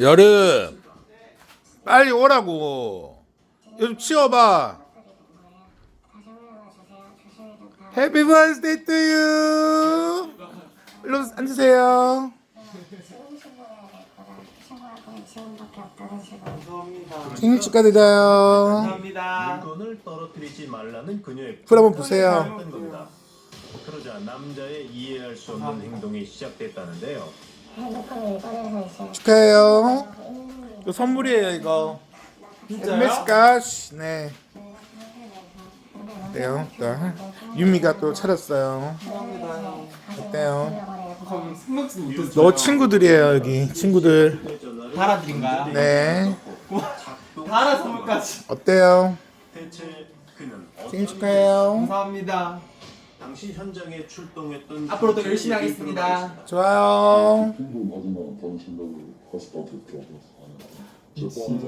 여름 빨리 오라고 요즘 치워봐 Happy birthday to you 일로 앉으세요 생일 축하드려요 감사합니다. 물건을 떨어뜨리지 말라는 그녀의 풀 한번 보세요. 겁니다. 그러자 남자의 이해할 수 없는 행동이 시작됐다는데요. 축하해요 이거 선물이에요 이거 진짜요? 메스카시 네 어때요? 또 유미가 또 차렸어요 어때요? 그럼 승막스 못했어요. 너 친구들이에요 여기 친구들 달아드린가요? 네 달아 선물까지. 어때요? 대체 그는 생일 축하해요 감사합니다. 당시 현장에 출동했던 앞으로도 열심히 하겠습니다. 좋아요. 듣고 저 진짜